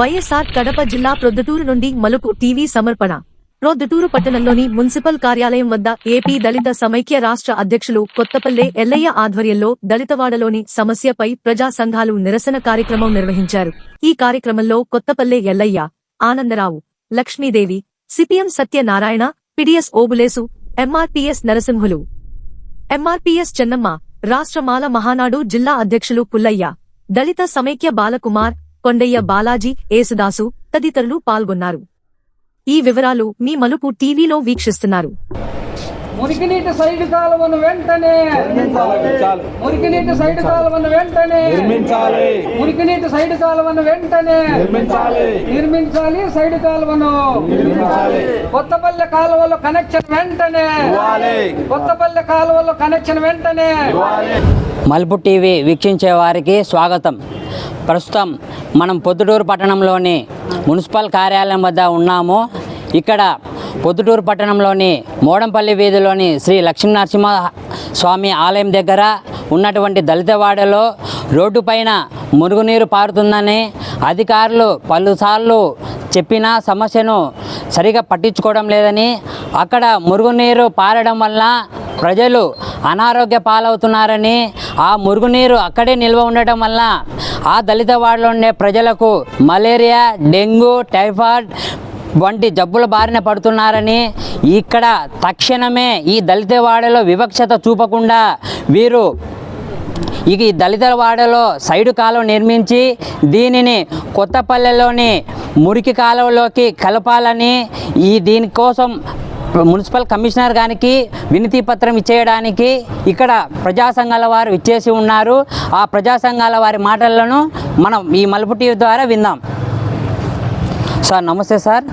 వైఎస్ఆర్ కడప జిల్లా ప్రొద్దుటూరు నుండి మలుపు టీవీ సమర్పణ. ప్రొద్దుటూరు పట్టణంలోని మున్సిపల్ కార్యాలయం వద్ద ఏపీ దళిత సమైక్య రాష్ట్ర అధ్యక్షులు కొత్తపల్లె ఎల్లయ్య ఆధ్వర్యంలో దళితవాడలోని సమస్యపై ప్రజా సంఘాలు నిరసన కార్యక్రమం నిర్వహించారు. ఈ కార్యక్రమంలో Kothapalle Yellaiah Anandarao Lakshmidevi CPM Satyanarayana PDS Obulesu MRPS Narasimhulu. MRPS Chennamma రాష్ట్రమాల Mahanadu జిల్లా అధ్యక్షులు పుల్లయ్య దళిత సమైక్య బాలకుమార్ కొండయ్య బాలాజీ ఏసుదాసు తదితరులు పాల్గొన్నారు. ఈ వివరాలు మీ మలుపు టీవీలో వీక్షిస్తున్నారు. మురికినీటి సైడ్ కాలువను వెంటనే నిర్మించాలి. మురికినీటి సైడ్ కాలువను వెంటనే నిర్మించాలి. మురికినీటి సైడ్ కాలువను వెంటనే నిర్మించాలి. నిర్మించాలి సైడ్ కాలువను. కొత్తపల్లె కాలువలో కనెక్షన్ వెంటనే కొత్తపల్లె కాలువలో కనెక్షన్ వెంటనే మలుపు టీవీ వీక్షించే వారికి స్వాగతం. ప్రస్తుతం మనం పొద్దుటూరు పట్టణంలోని మున్సిపల్ కార్యాలయం వద్ద ఉన్నాము. ఇక్కడ పొద్దుటూరు పట్టణంలోని మోడంపల్లి వీధిలోని శ్రీ లక్ష్మీనరసింహ స్వామి ఆలయం దగ్గర ఉన్నటువంటి దళితవాడలో రోడ్డుపైన మురుగునీరు పారుతుందని అధికారులు పలుసార్లు చెప్పిన సమస్యను సరిగా పట్టించుకోవడం లేదని అక్కడ మురుగునీరు పారడం వల్ల ప్రజలు అనారోగ్య పాలవుతున్నారని ఆ మురుగునీరు అక్కడే నిల్వ ఉండటం వల్ల ఆ దళిత వాడలో ఉండే ప్రజలకు మలేరియా డెంగ్యూ టైఫాయిడ్ వంటి జబ్బుల బారిన పడుతున్నారని ఇక్కడ తక్షణమే ఈ దళిత వాడలో వివక్షత చూపకుండా వీరు ఇక ఈ దళిత వాడలో సైడు కాలువ నిర్మించి దీనిని కొత్తపల్లెలోని మురికి కాలువలోకి కలపాలని ఈ దీనికోసం మున్సిపల్ కమిషనర్ గారికి వినతి పత్రం ఇచ్చేయడానికి ఇక్కడ ప్రజా సంఘాల వారు ఇచ్చేసి ఉన్నారు. ఆ ప్రజా సంఘాల వారి మాటలను మనం ఈ మలుపు టీవీ ద్వారా విందాం. సార్ నమస్తే సార్.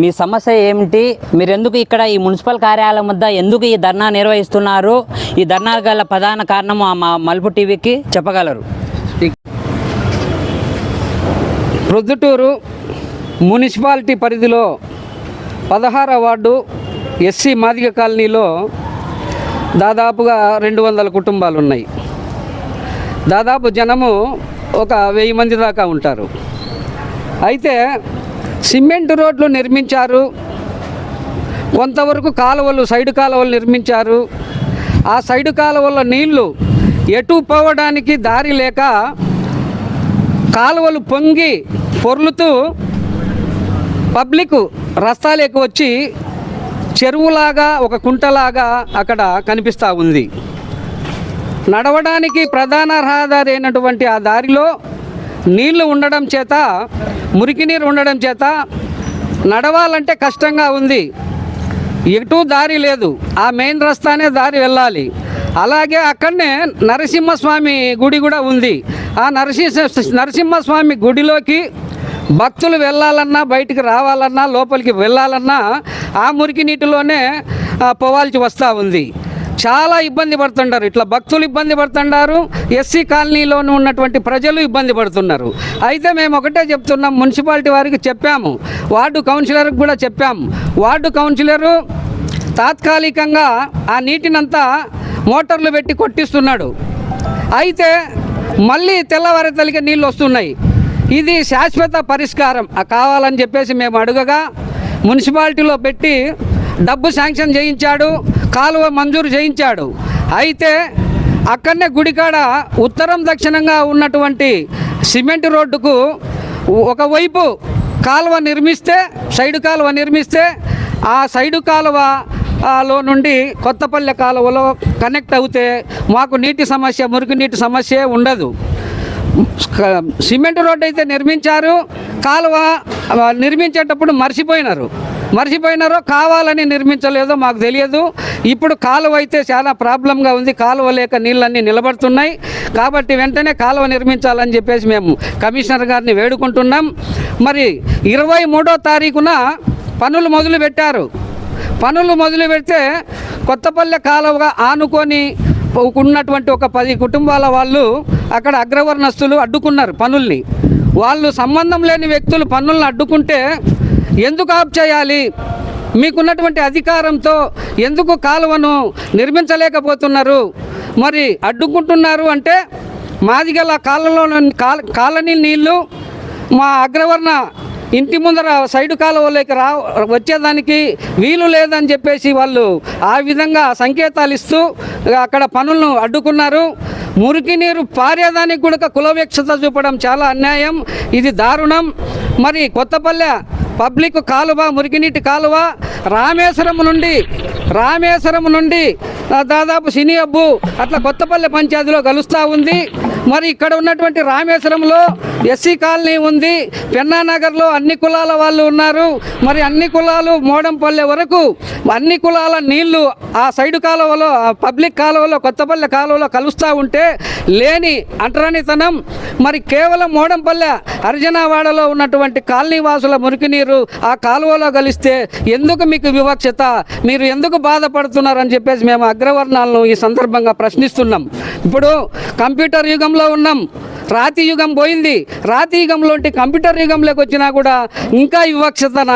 మీ సమస్య ఏమిటి? మీరు ఎందుకు ఇక్కడ ఈ మున్సిపల్ కార్యాలయం వద్ద ఎందుకు ఈ ధర్నా నిర్వహిస్తున్నారు? ఈ ధర్నా గల ప్రధాన కారణం ఆ మా మలుపు టీవీకి చెప్పగలరు. ప్రొద్దుటూరు మున్సిపాలిటీ పరిధిలో పదహార వార్డు ఎస్సీ మాదిగ కాలనీలో దాదాపుగా రెండు వందల కుటుంబాలు ఉన్నాయి దాదాపు జనము ఒక వెయ్యి మంది దాకా ఉంటారు. అయితే సిమెంట్ రోడ్లు నిర్మించారు. కొంతవరకు కాలువలు సైడు కాలువలు నిర్మించారు. ఆ సైడు కాలువల నీళ్ళు ఎటు పోవడానికి దారి లేక కాలువలు పొంగి పొర్లుతూ పబ్లిక్ రస్తాలేకి వచ్చి చెరువులాగా ఒక కుంటలాగా అక్కడ కనిపిస్తూ ఉంది. నడవడానికి ప్రధాన రహదారి అయినటువంటి ఆ దారిలో నీళ్ళు ఉండడం చేత మురికి నీరు ఉండడం చేత నడవాలంటే కష్టంగా ఉంది. ఎటు దారి లేదు. ఆ మెయిన్ రస్తానే దారి వెళ్ళాలి. అలాగే అక్కడనే నరసింహస్వామి గుడి కూడా ఉంది. ఆ నరసింహ నరసింహస్వామి గుడిలోకి భక్తులు వెళ్ళాలన్నా బయటికి రావాలన్నా లోపలికి వెళ్ళాలన్నా ఆ మురికి నీటిలోనే పోవాల్సి వస్తూ ఉంది. చాలా ఇబ్బంది పడుతుంటారు. ఇట్లా భక్తులు ఇబ్బంది పడుతుంటారు. ఎస్సీ కాలనీలోనూ ఉన్నటువంటి ప్రజలు ఇబ్బంది పడుతున్నారు. అయితే మేము ఒకటే చెప్తున్నాం. మున్సిపాలిటీ వారికి చెప్పాము. వార్డు కౌన్సిలర్కి కూడా చెప్పాము. వార్డు కౌన్సిలరు తాత్కాలికంగా ఆ నీటినంతా మోటార్లు పెట్టి కొట్టిస్తున్నాడు. అయితే మళ్ళీ తెల్లవారి తల్లికి నీళ్ళు వస్తున్నాయి. ఇది శాశ్వత పరిష్కారం. ఆ కావాలని చెప్పేసి మేము అడుగగా మున్సిపాలిటీలో పెట్టి డబ్బు శాంక్షన్ చేయించాడు కాలువ మంజూరు చేయించాడు. అయితే అక్కడనే గుడికాడ ఉత్తరం దక్షిణంగా ఉన్నటువంటి సిమెంట్ రోడ్డుకు ఒకవైపు కాలువ నిర్మిస్తే సైడు కాలువ నిర్మిస్తే ఆ సైడు కాలువ లో నుండి కొత్తపల్లె కాలువలో కనెక్ట్ అవుతే మాకు నీటి సమస్య మురికి నీటి సమస్య ఉండదు. సిమెంట్ రోడ్డు అయితే నిర్మించారు కాలువ నిర్మించేటప్పుడు మర్చిపోయినారు. మర్చిపోయినారో కావాలని నిర్మించలేదో మాకు తెలియదు. ఇప్పుడు కాలువ అయితే చాలా ప్రాబ్లంగా ఉంది. కాలువ లేక నీళ్ళన్నీ నిలబడుతున్నాయి. కాబట్టి వెంటనే కాలువ నిర్మించాలని చెప్పేసి మేము కమిషనర్ గారిని వేడుకుంటున్నాం. మరి ఇరవై మూడో తారీఖున పనులు మొదలు పెట్టారు. పనులు మొదలు పెడితే కొత్తపల్లె కాలువగా ఆనుకొని ఉన్నటువంటి ఒక పది కుటుంబాల వాళ్ళు అక్కడ అగ్రవర్ణస్తులు అడ్డుకున్నారు పనుల్ని. వాళ్ళు సంబంధం లేని వ్యక్తులు పనులను అడ్డుకుంటే ఎందుకు ఆప్ చేయాలి? మీకున్నటువంటి అధికారంతో ఎందుకు కాలువను నిర్మించలేకపోతున్నారు? మరి అడ్డుకుంటున్నారు అంటే మాదిగల కాలంలో కాలనీ నీళ్ళు మా అగ్రవర్ణ ఇంటి ముందర సైడు కాలువలోకి రా వచ్చేదానికి వీలు లేదని చెప్పేసి వాళ్ళు ఆ విధంగా సంకేతాలు ఇస్తూ అక్కడ పనులను అడ్డుకున్నారు. మురికి నీరు పారేదానికి కూడా కులవీక్షత చూపడం చాలా అన్యాయం. ఇది దారుణం. మరి కొత్తపల్లె పబ్లిక్ కాలువ మురికినీటి కాలువ రామేశ్వరం నుండి రామేశ్వరం నుండి దాదాపు సినీ అబ్బు అట్లా కొత్తపల్లి పంచాయతీలో కలుస్తూ ఉంది. మరి ఇక్కడ ఉన్నటువంటి రామేశ్వరంలో ఎస్సీ కాలనీ ఉంది. పెన్నానగర్లో అన్ని కులాల వాళ్ళు ఉన్నారు. మరి అన్ని కులాలు మోడంపల్లె వరకు అన్ని కులాల నీళ్ళు ఆ సైడు కాలువలో ఆ పబ్లిక్ కాలువలో కొత్తపల్లె కాలువలో కలుస్తూ ఉంటే లేని అంటరానితనం. మరి కేవలం మోడంపల్లె అర్జునవాడలో ఉన్నటువంటి కాలనీ వాసుల మురికి నీరు ఆ కాలువలో కలిస్తే ఎందుకు మీకు వివక్షత? మీరు ఎందుకు బాధపడుతున్నారని చెప్పేసి మేము అగ్రవర్ణాలను ఈ సందర్భంగా ప్రశ్నిస్తున్నాం. ఇప్పుడు కంప్యూటర్ యుగంలో ఉన్నాం. రాతి యుగం పోయింది. రాతి యుగంలో కంప్యూటర్ యుగంలోకి వచ్చినా కూడా ఇంకా వివక్షతన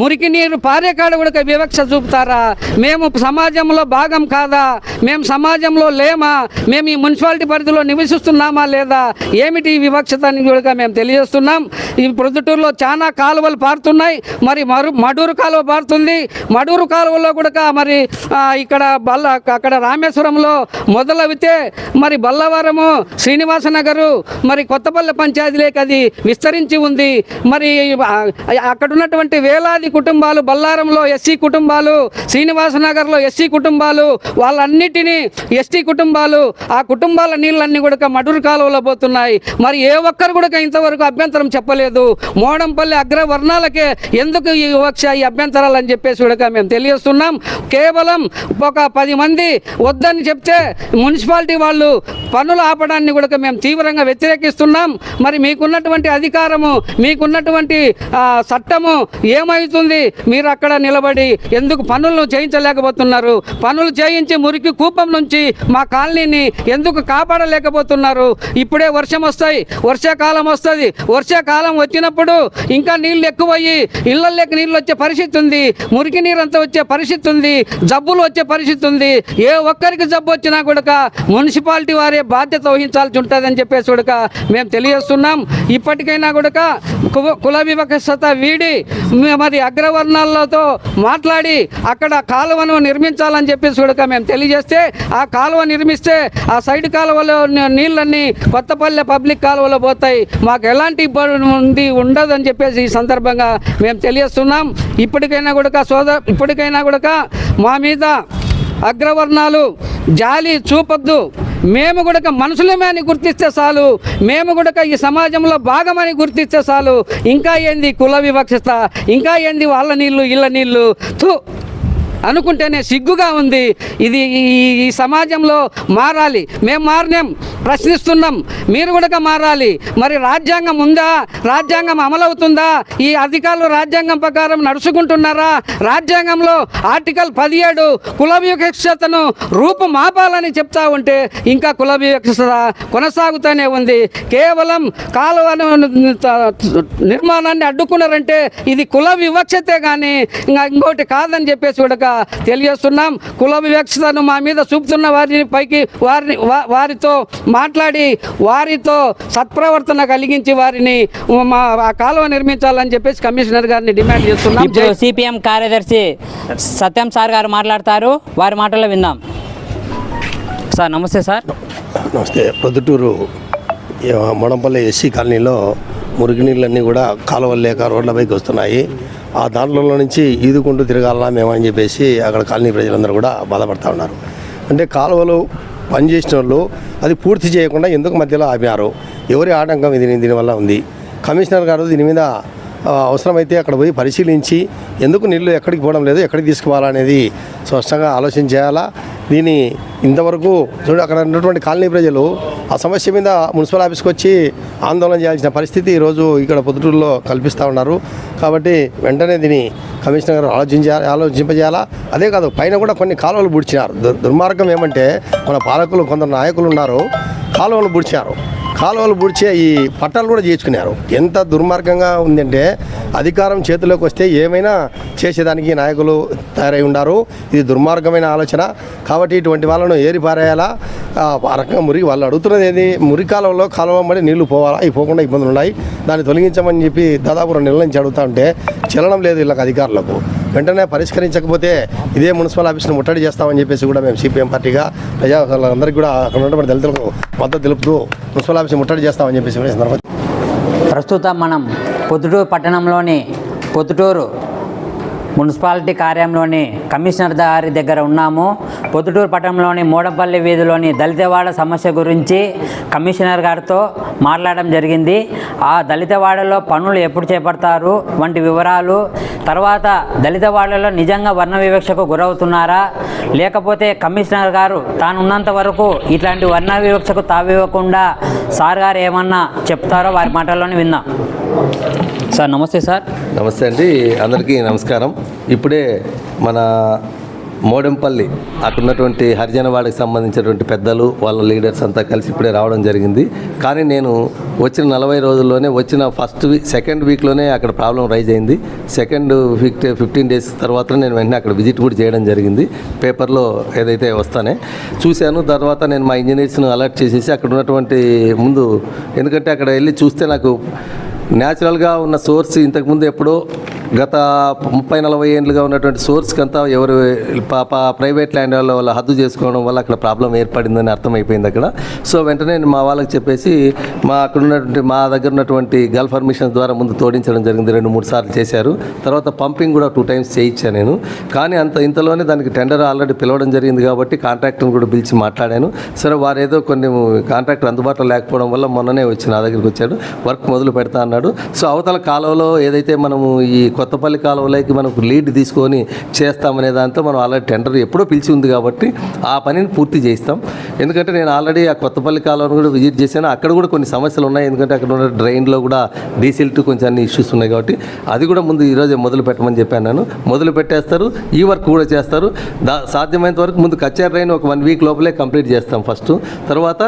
మురికి నీరు పారేకాడ కూడా వివక్ష చూపుతారా? మేము సమాజంలో భాగం కాదా? మేము సమాజంలో లేమా? మేము ఈ మున్సిపాలిటీ పరిధిలో నివసిస్తున్నామా లేదా? ఏమిటి వివక్షత అని కూడా మేము తెలియజేస్తున్నాం. ఈ ప్రొద్దుటూరులో చాలా కాలువలు పారుతున్నాయి. మరి మరు మడూరు కాలువ పారుతుంది. మడూరు కాలువలో కూడా మరి ఇక్కడ బల్ల అక్కడ రామేశ్వరంలో మొదలవితే మరి బల్లవరము శ్రీనివాస నగరు మరి కొత్తపల్లి పంచాయతీలోకి అది విస్తరించి ఉంది. మరి అక్కడ ఉన్నటువంటి వేలాది కుటుంబాలు బల్లారంలో ఎస్సీ కుటుంబాలు శ్రీనివాస నగర్లో ఎస్సీ కుటుంబాలు వాళ్ళన్నిటినీ ఎస్టీ కుటుంబాలు ఆ కుటుంబాల నీళ్ళన్నీ కూడా మడురు కాలువలో పోతున్నాయి. మరి ఏ ఒక్కరు కూడా ఇంతవరకు అభ్యంతరం చెప్పలేదు. మోడంపల్లి అగ్రవర్ణాలకే ఎందుకు ఈ వివక్ష ఈ అభ్యంతరాలు అని చెప్పేసి కూడా మేము తెలియస్తున్నాం కేవలం ఒక పది మంది వద్దని చెప్తే మున్సిపాలిటీ వాళ్ళు పనులు ఆపడాన్ని కూడా మేము తీవ్రంగా వ్యతిరేకిస్తున్నాం. మరి మీకున్నటువంటి అధికారము మీకున్నటువంటి చట్టము ఏమవుతుంది మీరు అక్కడ నిలబడి ఎందుకు పనులను చేయించలేకపోతున్నారు? పనులు చేయించి మురికి కూపం నుంచి మా కాలనీని ఎందుకు కాపాడలేకపోతున్నారు? ఇప్పుడే వర్షం వస్తాయి వర్షాకాలం వస్తుంది. వర్షాకాలం వచ్చినప్పుడు ఇంకా నీళ్ళు ఎక్కువయ్యి ఇళ్ళల్లోకి నీళ్ళు వచ్చే పరిస్థితి ఉంది మురికి నీరు అంతా వచ్చే పరిస్థితి ఉంది జబ్బులు వచ్చే పరిస్థితి ఉంది. ఏ ఒక్కరికి జబ్బు వచ్చినా కూడా మున్సిపాలిటీ వారే బాధ్యత వహించాల్సి ఉంటుందని చెప్పేసి కూడా మేము తెలియజేస్తున్నాం. ఇప్పటికైనా కూడా కుల వివక్షత వీడి మరి అగ్రవర్ణాలతో మాట్లాడి అక్కడ కాలువను నిర్మించాలని చెప్పేసి కూడా మేము తెలియజేస్తే ఆ కాలువ నిర్మిస్తే ఆ సైడ్ కాలువలో నీళ్ళన్నీ కొత్తపల్లె పబ్లిక్ కాలువలో పోతాయి. మాకు ఎలాంటి ఇబ్బంది ఉంది ఉండదని చెప్పేసి ఈ సందర్భంగా మేము తెలియజేస్తున్నాం. ఇప్పటికైనా కూడా సోదర ఇప్పటికైనా కూడా మా మీద అగ్రవర్ణాలు జాలి చూపొద్దు. మేము కూడా మనుషులమే అని గుర్తిస్తే చాలు. మేము కూడా ఈ సమాజంలో భాగమని గుర్తిస్తే చాలు. ఇంకా ఏంది కుల వివక్షత? ఇంకా ఏంది వాళ్ళ నీళ్ళు ఇళ్ళ నీళ్ళు? తు అనుకుంటేనే సిగ్గుగా ఉంది. ఇది ఈ- ఈ సమాజంలో మారాలి. మేము మారినాం ప్రశ్నిస్తున్నాం. మీరు కూడా మారాలి. మరి రాజ్యాంగం ఉందా? రాజ్యాంగం అమలవుతుందా? ఈ అధికారులు రాజ్యాంగం ప్రకారం నడుచుకుంటున్నారా? రాజ్యాంగంలో ఆర్టికల్ పదిహేడు కుల వివక్షతను రూపు మాపాలని చెప్తా ఉంటే ఇంకా కుల వివక్షత కొనసాగుతూనే ఉంది. కేవలం కాలువను నిర్మాణాన్ని అడ్డుకున్నారంటే ఇది కుల వివక్షతే కానీ ఇంకా ఇంకోటి కాదని చెప్పేసి కూడా తెలియజేస్తున్నాం. కుల వివక్షతను మా మీద చూపుతున్న వారిని పైకి వారిని వారితో మాట్లాడి వారితో సత్ప్రవర్తన కలిగించి వారిని మా ఆ కాలువ నిర్మించాలని చెప్పేసి కమిషనర్ గారిని డిమాండ్ చేస్తున్నాం. సిపిఎం కార్యదర్శి సత్యం సార్ గారు మాట్లాడతారు. వారి మాటల్లో విందాం. సార్ నమస్తే సార్. నమస్తే. ప్రొద్దుటూరు ఈ మొడంపల్లి ఎస్సీ కాలనీలో మురికి నీళ్ళన్నీ కూడా కాలువలు లేక రోడ్లపైకి వస్తున్నాయి. ఆ దాంట్లో నుంచి ఈదుకుంటూ తిరగాలనా మేమని చెప్పేసి అక్కడ కాలనీ ప్రజలందరూ కూడా బాధపడతా ఉన్నారు. అంటే కాలువలు పనిచేసిన వాళ్ళు అది పూర్తి చేయకుండా ఎందుకు మధ్యలో ఆపినారు ఎవరి ఆటంకం ఇది దీనివల్ల ఉంది? కమిషనర్ గారు దీని మీద అవసరమైతే అక్కడ పోయి పరిశీలించి ఎందుకు నీళ్ళు ఎక్కడికి పోవడం లేదు ఎక్కడికి తీసుకుపోవాలనేది స్పష్టంగా ఆలోచన చేయాలా? దీని ఇంతవరకు చూడు అక్కడ ఉన్నటువంటి కాలనీ ప్రజలు ఆ సమస్య మీద మున్సిపల్ ఆఫీస్కి వచ్చి ఆందోళన చేయాల్సిన పరిస్థితి ఈరోజు ఇక్కడ పొద్దుటూరులో కల్పిస్తూ ఉన్నారు. కాబట్టి వెంటనే దీన్ని కమిషనర్ గారు ఆలోచించాలి ఆలోచింపజేయాలా? అదే కాదు పైన కూడా కొన్ని కాలువలు బుడిచినారు. దు- దుర్మార్గం ఏమంటే మన పాలకులు కొందరు నాయకులు ఉన్నారు కాలువలు బుడిచారు కాలువలు పూడ్చే ఈ పట్టాలు కూడా చేయించుకున్నారు. ఎంత దుర్మార్గంగా ఉందంటే అధికారం చేతిలోకి వస్తే ఏమైనా చేసేదానికి నాయకులు తయారై ఉన్నారు ఇది దుర్మార్గమైన ఆలోచన. కాబట్టి ఇటువంటి వాళ్ళను ఏరి పారేయాలా ఆ రకంగా మురికి వాళ్ళు అడుగుతున్నది ఏది? మురికి కాలంలో కాలువ మడి నీళ్ళు పోవాలా? అవి పోకుండా ఇబ్బందులు ఉన్నాయి. దాన్ని తొలగించమని చెప్పి దాదాపు రెండు నెలల నుంచి అడుగుతా ఉంటే చెల్లడం లేదు వీళ్ళకి అధికారులకు. వెంటనే పరిష్కరించకపోతే ఇదే మున్సిపల్ ఆఫీస్ని ముట్టడి చేస్తామని చెప్పేసి కూడా మేము సిపిఎం పార్టీగా ప్రజా అందరికీ కూడా అక్కడ ఉన్నటువంటి దళితులకు మద్దతు తెలుపుతూ మున్సిపల్ ఆఫీస్ ముట్టడి చేస్తామని చెప్పేసి కూడా ప్రస్తుతం మనం పొద్దుటూరు పట్టణంలోని పొద్దుటూరు మున్సిపాలిటీ కార్యాలయంలోని కమిషనర్ గారి దగ్గర ఉన్నాము. పొద్దుటూరు పట్టణంలోని మూడపల్లి వీధిలోని దళితవాడ సమస్య గురించి కమిషనర్ గారితో మాట్లాడడం జరిగింది. ఆ దళితవాడలో పనులు ఎప్పుడు చేపడతారు? వంటి వివరాలు తర్వాత దళితవాడలో నిజంగా వర్ణ వివక్షకు గురవుతున్నారా? లేకపోతే కమిషనర్ గారు తాను ఉన్నంత వరకు ఇట్లాంటి వర్ణ వివక్షకు తావివ్వకుండా సార్ గారు ఏమన్నా చెప్తారో వారి మాటల్లోనే విందాం. సార్ నమస్తే సార్. నమస్తే అండి. అందరికీ నమస్కారం. ఇప్పుడే మన మోడెంపల్లి అక్కడ ఉన్నటువంటి హరిజనవాడకి సంబంధించినటువంటి పెద్దలు వాళ్ళ లీడర్స్ అంతా కలిసి ఇప్పుడే రావడం జరిగింది. కానీ నేను వచ్చిన నలభై రోజుల్లోనే వచ్చిన ఫస్ట్ వీక్ సెకండ్ వీక్లోనే అక్కడ ప్రాబ్లం రైజ్ అయింది. సెకండ్ ఫిఫ్టీ ఫిఫ్టీన్ డేస్ తర్వాత నేను వెంటనే అక్కడ విజిట్ కూడా చేయడం జరిగింది. పేపర్లో ఏదైతే వస్తానే చూశాను. తర్వాత నేను మా ఇంజనీర్స్ను అలర్ట్ చేసేసి అక్కడ ఉన్నటువంటి ముందు ఎందుకంటే అక్కడ వెళ్ళి చూస్తే నాకు న్యాచురల్గా ఉన్న సోర్స్ ఇంతకుముందు ఎప్పుడో గత ముప్పై నలభై ఏళ్ళుగా ఉన్నటువంటి సోర్స్కి అంతా ఎవరు పాప ప్రైవేట్ ల్యాండ్ వాళ్ళ వాళ్ళ హద్దు చేసుకోవడం వల్ల అక్కడ ప్రాబ్లం ఏర్పడిందని అర్థమైపోయింది అక్కడ. సో వెంటనే మా వాళ్ళకి చెప్పేసి మా అక్కడ ఉన్నటువంటి మా దగ్గర ఉన్నటువంటి గల్ఫ్ పర్మిషన్స్ ద్వారా ముందు తోడించడం జరిగింది రెండు మూడు సార్లు చేశారు. తర్వాత పంపింగ్ కూడా టూ టైమ్స్ చేయించాను నేను. కానీ అంత ఇంతలోనే దానికి టెండర్ ఆల్రెడీ పిలవడం జరిగింది కాబట్టి కాంట్రాక్టర్ని కూడా పిలిచి మాట్లాడాను. సరే వారు ఏదో కొన్ని కాంట్రాక్టర్ అందుబాటులో లేకపోవడం వల్ల మొన్ననే వచ్చి నా దగ్గరికి వచ్చాడు. వర్క్ మొదలు పెడతా అన్నాడు. సో అవతల కాలువలో ఏదైతే మనము ఈ కొత్తపల్లి కాలువలోకి మనకు లీడ్ తీసుకొని చేస్తామనే దాంతో మనం ఆల్రెడీ టెండర్ ఎప్పుడో పిలిచి ఉంది కాబట్టి ఆ పనిని పూర్తి చేస్తాం ఎందుకంటే నేను ఆల్రెడీ ఆ కొత్తపల్లి కాలువను కూడా విజిట్ చేశాను. అక్కడ కూడా కొన్ని సమస్యలు ఉన్నాయి. ఎందుకంటే అక్కడ ఉన్న డ్రైన్లో కూడా డీసెల్ట్ కొంచెం అన్ని ఇష్యూస్ ఉన్నాయి కాబట్టి అది కూడా ముందు ఈరోజే మొదలు పెట్టమని చెప్పాను నేను. మొదలు పెట్టేస్తారు. ఈ వర్క్ కూడా చేస్తారు. దా సాధ్యమైనంత వరకు ముందు కచ్చా డ్రైన్ ఒక వన్ వీక్ లోపలే కంప్లీట్ చేస్తాం ఫస్ట్. తర్వాత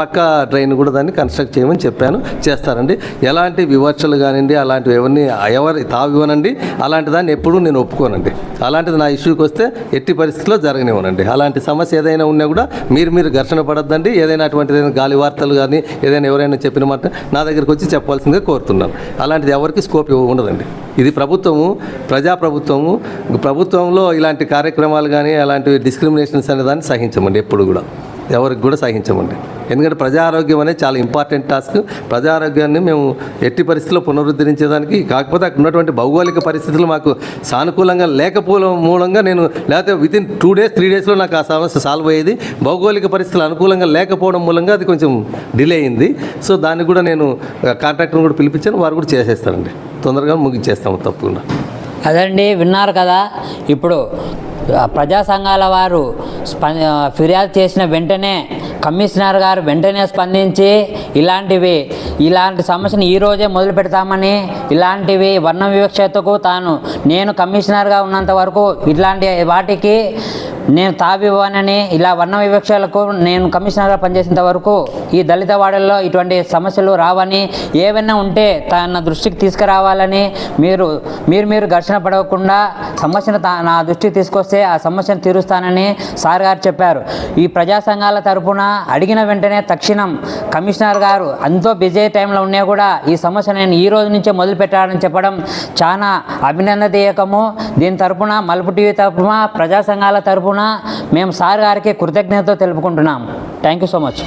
పక్క డ్రైన్ కూడా దాన్ని కన్స్ట్రక్ట్ చేయమని చెప్పాను. చేస్తారండి. ఎలాంటి వివక్షలు కానివ్వండి అలాంటివి ఎవరిని ఎవరి తావివ్వనండి అలాంటి దాన్ని ఎప్పుడూ నేను ఒప్పుకోనండి. అలాంటిది నా ఇష్యూకి వస్తే ఎట్టి పరిస్థితుల్లో జరగనివ్వనండి. అలాంటి సమస్య ఏదైనా ఉన్నా కూడా మీరు మీరు ఘర్షణ పడద్దండి. ఏదైనా అటువంటి గాలి వార్తలు కానీ ఏదైనా ఎవరైనా చెప్పిన మాట నా దగ్గరికి వచ్చి చెప్పాల్సిందిగా కోరుతున్నాను. అలాంటిది ఎవరికి స్కోప్ ఇవ్వ- ఉండదండి. ఇది ప్రభుత్వము ప్రజాప్రభుత్వము. ప్రభుత్వంలో ఇలాంటి కార్యక్రమాలు కానీ అలాంటి డిస్క్రిమినేషన్స్ అనే దాన్ని సహించమండి ఎప్పుడు కూడా. ఎవరికి కూడా సహించమండి. ఎందుకంటే ప్రజా ఆరోగ్యం అనేది చాలా ఇంపార్టెంట్ టాస్క్. ప్రజారోగ్యాన్ని మేము ఎట్టి పరిస్థితుల్లో పునరుద్ధరించేదానికి కాకపోతే అక్కడ ఉన్నటువంటి భౌగోళిక పరిస్థితులు మాకు సానుకూలంగా లేకపోవడం మూలంగా నేను లేకపోతే వితిన్ టూ డేస్ త్రీ డేస్లో నాకు ఆ సమస్య సాల్వ్ అయ్యేది. భౌగోళిక పరిస్థితులు అనుకూలంగా లేకపోవడం మూలంగా అది కొంచెం డిలే అయింది. సో దాన్ని కూడా నేను కాంట్రాక్టర్ని కూడా పిలిపించాను. వారు కూడా చేసేస్తారండి. తొందరగా ముగించేస్తాము తప్పకుండా. అదండి విన్నారు కదా. ఇప్పుడు ప్రజా సంఘాల వారు ఫిర్యాదు చేసిన వెంటనే కమిషనర్ గారు వెంటనే స్పందించి ఇలాంటివి ఇలాంటి సమస్యను ఈ రోజే మొదలు పెడతామని ఇలాంటివి వర్ణ వివక్షతకు తాను నేను కమిషనర్గా ఉన్నంత వరకు ఇట్లాంటి వాటికి నేను తావివ్వనని ఇలా వర్ణ వివక్షలకు నేను కమిషనర్గా పనిచేసేంత వరకు ఈ దళిత వాడల్లో ఇటువంటి సమస్యలు రావని ఏవైనా ఉంటే తన దృష్టికి తీసుకురావాలని మీరు మీరు మీరు ఘర్షణ పడకుండా సమస్యను నా దృష్టికి తీసుకొస్తే ఆ సమస్యను తీరుస్తానని సార్ గారు చెప్పారు. ఈ ప్రజా సంఘాల తరపున అడిగిన వెంటనే తక్షణం కమిషనర్ గారు ఎంతో బిజీ టైంలో ఉన్నా కూడా ఈ సమస్య నేను ఈ రోజు నుంచే మొదలు పెట్టాలని చెప్పడం చాలా అభినందనీయకము. దీని తరపున మలుపు టీవీ తరపున ప్రజా సంఘాల తరపున మేము సార్ గారికి కృతజ్ఞతతో తెలుపుకుంటున్నాం. Thank you so much